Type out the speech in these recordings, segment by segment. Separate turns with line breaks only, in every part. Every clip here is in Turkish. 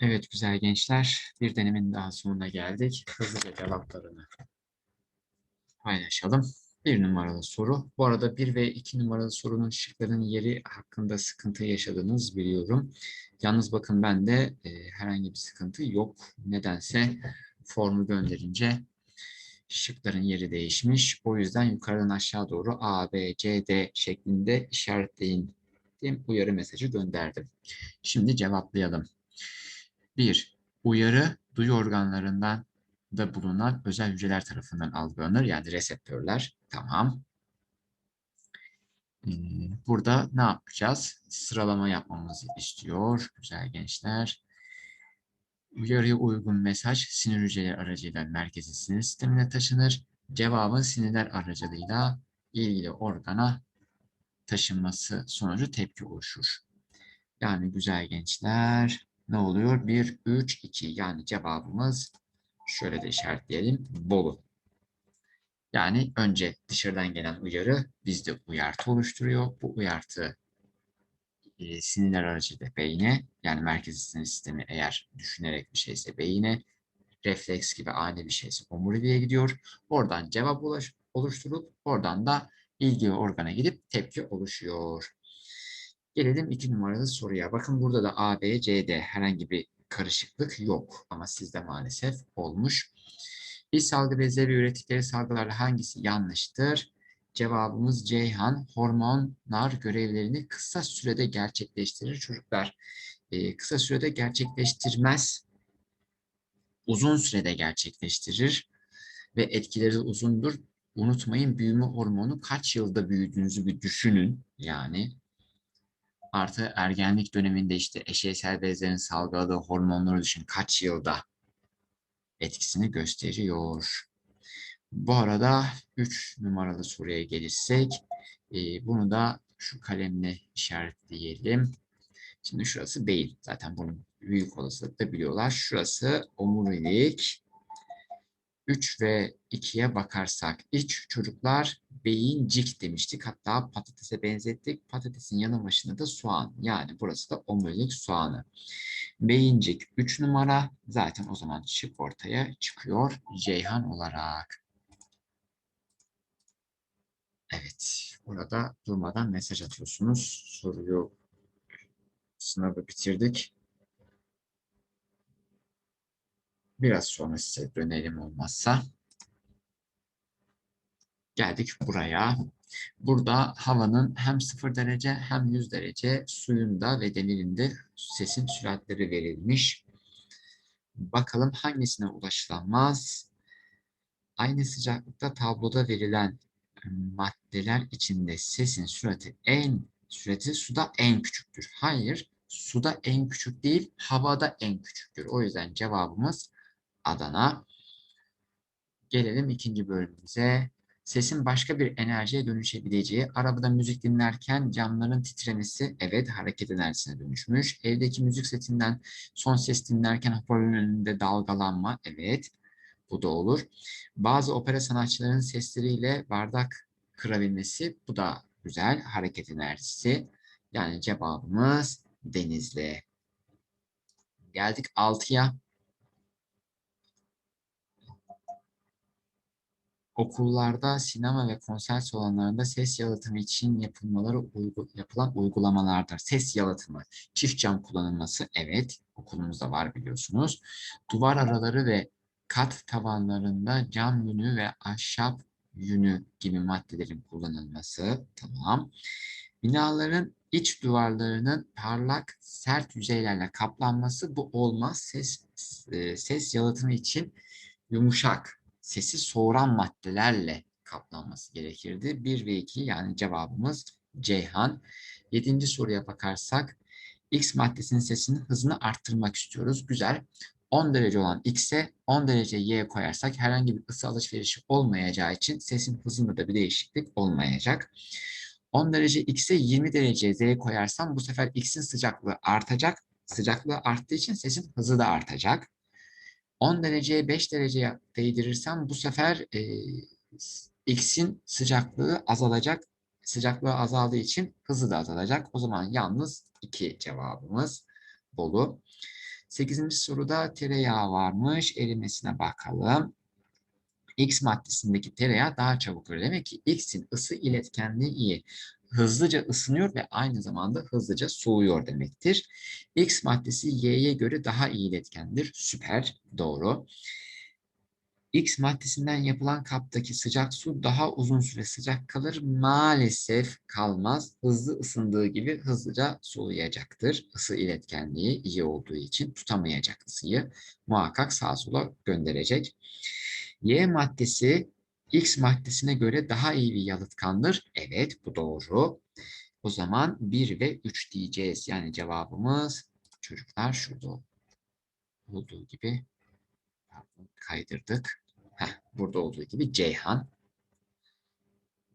Evet güzel gençler, bir denemenin daha sonuna geldik. Hızlıca cevaplarını paylaşalım. Bir numaralı soru. Bu arada bir ve iki numaralı sorunun şıkların yeri hakkında sıkıntı yaşadığınız biliyorum. Yalnız bakın ben de e, herhangi bir sıkıntı yok. Nedense formu gönderince şıkların yeri değişmiş. O yüzden yukarıdan aşağı doğru A, B, C, D şeklinde işaretleyin diye uyarı mesajı gönderdim. Şimdi cevaplayalım. 1. Uyarı duyu organlarından da bulunan özel hücreler tarafından algılanır. Yani reseptörler. Tamam. Ee, Burada ne yapacağız? Sıralama yapmamızı istiyor. Güzel gençler. Uyarıya uygun mesaj sinir hücreleri aracıyla merkezi sinir sistemine taşınır. Cevabın sinirler aracılığıyla ilgili organa taşınması sonucu tepki oluşur. Yani güzel gençler ne oluyor? 1, 3, 2 yani cevabımız şöyle de işaretleyelim. Bolu. Yani önce dışarıdan gelen uyarı bizde uyartı oluşturuyor. Bu uyartı e, sinirler aracıyla beyne yani merkezi sinir sistemi eğer düşünerek bir şeyse beyine refleks gibi ani bir şeyse omuriliğe gidiyor. Oradan cevap ulaş, oluşturup oradan da ilgili organa gidip tepki oluşuyor. Gelelim iki numaralı soruya. Bakın burada da A, B, C, D herhangi bir karışıklık yok. Ama sizde maalesef olmuş. İç salgı bezleri ürettikleri salgılarla hangisi yanlıştır? Cevabımız Ceyhan. Hormonlar görevlerini kısa sürede gerçekleştirir çocuklar. Ee, kısa sürede gerçekleştirmez. Uzun sürede gerçekleştirir. Ve etkileri uzundur. Unutmayın büyüme hormonu kaç yılda büyüdüğünüzü bir düşünün. Yani artı ergenlik döneminde işte eşeysel bezlerin salgıladığı hormonları düşün kaç yılda etkisini gösteriyor. Bu arada 3 numaralı soruya gelirsek e, bunu da şu kalemle işaretleyelim. Şimdi şurası beyin. Zaten bunu büyük olasılıkla biliyorlar. Şurası omurilik. 3 ve 2'ye bakarsak iç çocuklar beyincik demiştik. Hatta patatese benzettik. Patatesin yanı başında da soğan. Yani burası da omurilik soğanı. Beyincik 3 numara. Zaten o zaman şık ortaya çıkıyor Ceyhan olarak. Evet. Burada durmadan mesaj atıyorsunuz. Soruyu sınavı bitirdik. Biraz sonra size dönelim olmazsa. Geldik buraya. Burada havanın hem 0 derece hem 100 derece suyunda ve demirinde sesin süratleri verilmiş. Bakalım hangisine ulaşılamaz? Aynı sıcaklıkta tabloda verilen maddeler içinde sesin sürati en sürati suda en küçüktür. Hayır, suda en küçük değil, havada en küçüktür. O yüzden cevabımız Adana. Gelelim ikinci bölümümüze. Sesin başka bir enerjiye dönüşebileceği, arabada müzik dinlerken camların titremesi, evet hareket enerjisine dönüşmüş. Evdeki müzik setinden son ses dinlerken hoparlörün önünde dalgalanma, evet bu da olur. Bazı opera sanatçılarının sesleriyle bardak kırabilmesi, bu da güzel hareket enerjisi. Yani cevabımız Denizli. Geldik 6'ya. Okullarda, sinema ve konser salonlarında ses yalıtımı için yapılmaları uygu, yapılan uygulamalardır. Ses yalıtımı, çift cam kullanılması, evet okulumuzda var biliyorsunuz. Duvar araları ve kat tavanlarında cam yünü ve ahşap yünü gibi maddelerin kullanılması, tamam. Binaların iç duvarlarının parlak, sert yüzeylerle kaplanması bu olmaz. Ses, ses yalıtımı için yumuşak, sesi soğuran maddelerle kaplanması gerekirdi. 1 ve 2 yani cevabımız Ceyhan. Yedinci soruya bakarsak X maddesinin sesinin hızını arttırmak istiyoruz. Güzel. 10 derece olan X'e 10 derece Y koyarsak herhangi bir ısı alışverişi olmayacağı için sesin hızında da bir değişiklik olmayacak. 10 derece X'e 20 derece Z koyarsam bu sefer X'in sıcaklığı artacak. Sıcaklığı arttığı için sesin hızı da artacak. 10 dereceye 5 dereceye değdirirsem bu sefer e, X'in sıcaklığı azalacak. Sıcaklığı azaldığı için hızı da azalacak. O zaman yalnız 2 cevabımız Bolu. Sekizinci soruda tereyağı varmış. Erimesine bakalım. X maddesindeki tereyağı daha çabuk eriyor. Demek ki X'in ısı iletkenliği iyi. Hızlıca ısınıyor ve aynı zamanda hızlıca soğuyor demektir. X maddesi Y'ye göre daha iyi iletkendir. Süper, doğru. X maddesinden yapılan kaptaki sıcak su daha uzun süre sıcak kalır. Maalesef kalmaz. Hızlı ısındığı gibi hızlıca soğuyacaktır. Isı iletkenliği iyi olduğu için tutamayacak ısıyı. Muhakkak sağa sola gönderecek. Y maddesi X maddesine göre daha iyi bir yalıtkandır. Evet bu doğru. O zaman 1 ve 3 diyeceğiz. Yani cevabımız çocuklar şurada olduğu gibi kaydırdık. Heh, burada olduğu gibi Ceyhan.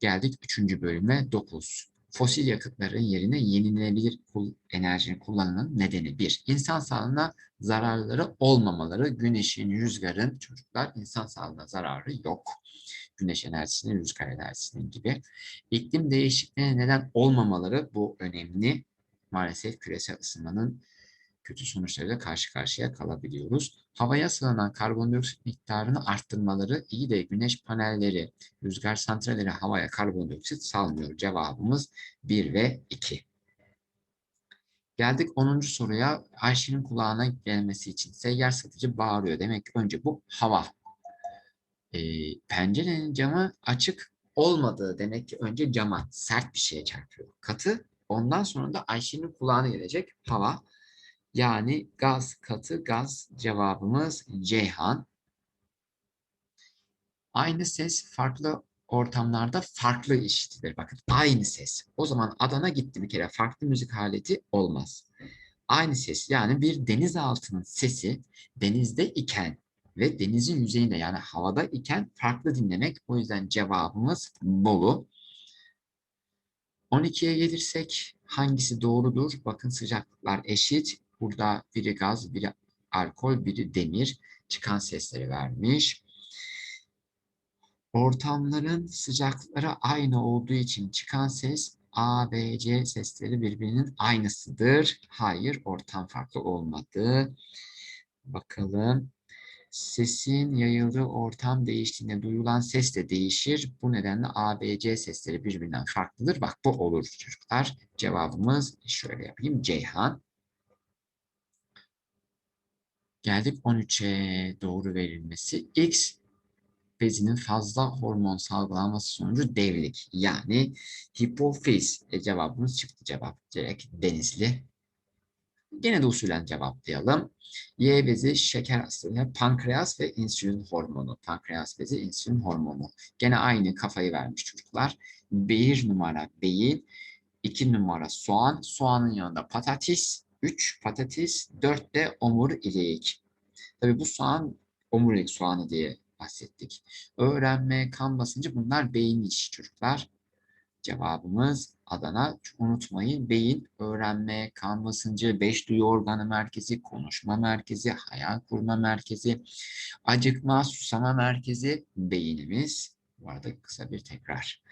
Geldik 3. bölüme 9. Fosil yakıtların yerine yenilenebilir enerjinin kullanımının nedeni 1. İnsan sağlığına zararları olmamaları. Güneşin, rüzgarın çocuklar insan sağlığına zararı yok. Güneş enerjisinin, rüzgar enerjisinin gibi. İklim değişikliğine neden olmamaları bu önemli. Maalesef küresel ısınmanın kötü sonuçlarıyla karşı karşıya kalabiliyoruz. Havaya sığınan karbondioksit miktarını arttırmaları iyi de güneş panelleri, rüzgar santralleri havaya karbondioksit salmıyor. Cevabımız 1 ve 2. Geldik 10. soruya. Ayşe'nin kulağına gelmesi için seyyar satıcı bağırıyor. Demek ki önce bu hava. E, pencerenin camı açık olmadığı demek ki önce cama sert bir şeye çarpıyor. Katı. Ondan sonra da Ayşe'nin kulağına gelecek hava. Yani gaz katı gaz cevabımız Ceyhan. Aynı ses farklı ortamlarda farklı işitilir. Bakın aynı ses. O zaman Adana gitti bir kere farklı müzik aleti olmaz. Aynı ses yani bir denizaltının sesi denizde iken ve denizin yüzeyinde yani havada iken farklı dinlemek. O yüzden cevabımız Bolu. 12'ye gelirsek hangisi doğrudur? Bakın sıcaklıklar eşit. Burada biri gaz, biri alkol, biri demir çıkan sesleri vermiş. Ortamların sıcaklıkları aynı olduğu için çıkan ses A, B, C sesleri birbirinin aynısıdır. Hayır, ortam farklı olmadı. Bakalım. Sesin yayıldığı ortam değiştiğinde duyulan ses de değişir. Bu nedenle A, B, C sesleri birbirinden farklıdır. Bak bu olur çocuklar. Cevabımız şöyle yapayım. Ceyhan. Geldik 13'e doğru verilmesi. X bezinin fazla hormon salgılanması sonucu devlik. Yani hipofiz. E, cevabımız çıktı cevap. Direkt denizli. Gene de usulen cevaplayalım. Y bezi şeker hastalığı, pankreas ve insülin hormonu. Pankreas bezi insülin hormonu. Gene aynı kafayı vermiş çocuklar. Bir numara beyin, iki numara soğan, soğanın yanında patates, 3 patates, 4 de omurilik. Tabii bu soğan omurilik soğanı diye bahsettik. Öğrenme, kan basıncı bunlar beyin işi çocuklar. Cevabımız Adana. Unutmayın beyin, öğrenme, kan basıncı, beş duyu organı merkezi, konuşma merkezi, hayal kurma merkezi, acıkma, susama merkezi beynimiz. Bu arada kısa bir tekrar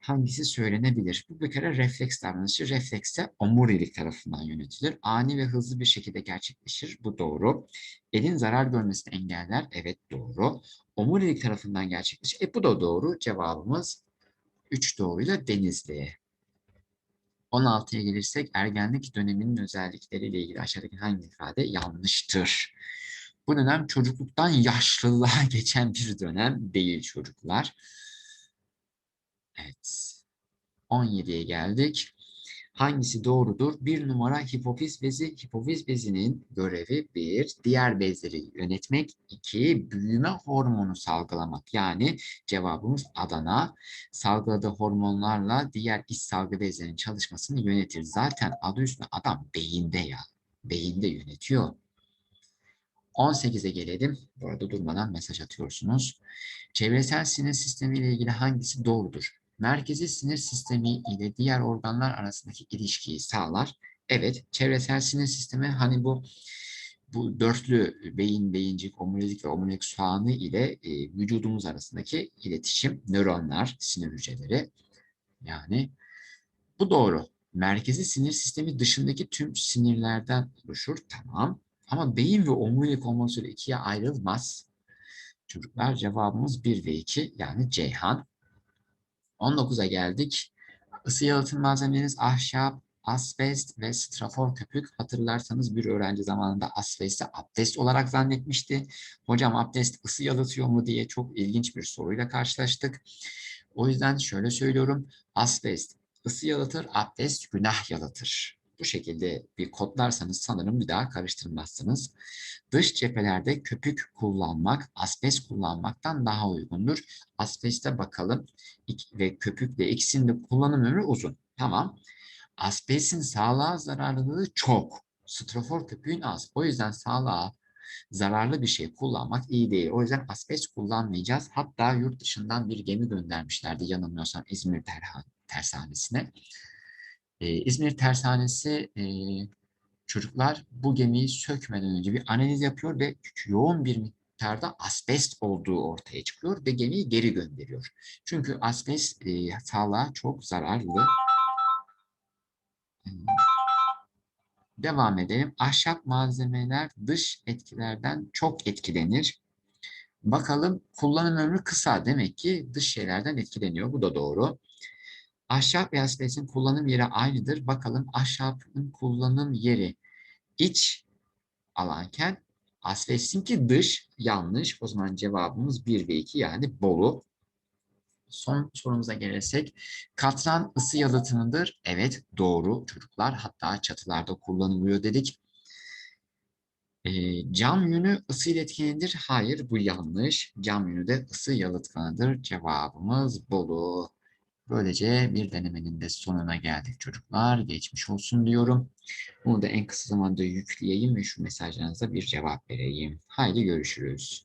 hangisi söylenebilir? Bu bir kere refleks davranışı. Refleks de omurilik tarafından yönetilir. Ani ve hızlı bir şekilde gerçekleşir. Bu doğru. Elin zarar görmesini engeller. Evet doğru. Omurilik tarafından gerçekleşir. E bu da doğru. Cevabımız 3 doğruyla Denizli'ye. 16'ya gelirsek ergenlik döneminin özellikleriyle ilgili aşağıdaki hangi ifade yanlıştır? Bu dönem çocukluktan yaşlılığa geçen bir dönem değil çocuklar. Evet. 17'ye geldik. Hangisi doğrudur? Bir numara hipofiz bezi. Hipofiz bezinin görevi bir, diğer bezleri yönetmek. iki büyüme hormonu salgılamak. Yani cevabımız Adana. Salgıladığı hormonlarla diğer iç salgı bezlerinin çalışmasını yönetir. Zaten adı üstünde adam beyinde ya. Beyinde yönetiyor. 18'e gelelim. Bu arada durmadan mesaj atıyorsunuz. Çevresel sinir sistemi ile ilgili hangisi doğrudur? Merkezi sinir sistemi ile diğer organlar arasındaki ilişkiyi sağlar. Evet, çevresel sinir sistemi hani bu bu dörtlü beyin, beyincik, omurilik ve omurilik soğanı ile e, vücudumuz arasındaki iletişim, nöronlar, sinir hücreleri. Yani bu doğru. Merkezi sinir sistemi dışındaki tüm sinirlerden oluşur. Tamam. Ama beyin ve omurilik olmak üzere ikiye ayrılmaz. Çocuklar cevabımız 1 ve 2 yani Ceyhan. 19'a geldik. Isı yalıtım malzemeleriniz ahşap, asbest ve strafor köpük. Hatırlarsanız bir öğrenci zamanında asbesti abdest olarak zannetmişti. Hocam abdest ısı yalıtıyor mu diye çok ilginç bir soruyla karşılaştık. O yüzden şöyle söylüyorum. Asbest ısı yalıtır, abdest günah yalıtır. Bu şekilde bir kodlarsanız sanırım bir daha karıştırmazsınız. Dış cephelerde köpük kullanmak, asbest kullanmaktan daha uygundur. Asbeste bakalım ve köpükle ikisinin de kullanım ömrü uzun. Tamam. Asbestin sağlığa zararlılığı çok. Strafor köpüğün az. O yüzden sağlığa zararlı bir şey kullanmak iyi değil. O yüzden asbest kullanmayacağız. Hatta yurt dışından bir gemi göndermişlerdi yanılmıyorsam İzmir Terha- Ee, İzmir Tersanesi e, çocuklar bu gemiyi sökmeden önce bir analiz yapıyor ve yoğun bir miktarda asbest olduğu ortaya çıkıyor ve gemiyi geri gönderiyor. Çünkü asbest e, sağlığa çok zararlı. Devam edelim. Ahşap malzemeler dış etkilerden çok etkilenir. Bakalım kullanım ömrü kısa. Demek ki dış şeylerden etkileniyor. Bu da doğru. Ahşap ve asbestin kullanım yeri aynıdır. Bakalım ahşabın kullanım yeri iç alanken asbestinki dış yanlış. O zaman cevabımız 1 ve 2 yani Bolu. Son sorumuza gelirsek katran ısı yalıtımıdır. Evet doğru çocuklar hatta çatılarda kullanılıyor dedik. Ee, cam yünü ısı iletkendir. Hayır bu yanlış. Cam yünü de ısı yalıtkanıdır. Cevabımız Bolu. Böylece bir denemenin de sonuna geldik çocuklar. Geçmiş olsun diyorum. Bunu da en kısa zamanda yükleyeyim ve şu mesajlarınıza bir cevap vereyim. Haydi görüşürüz.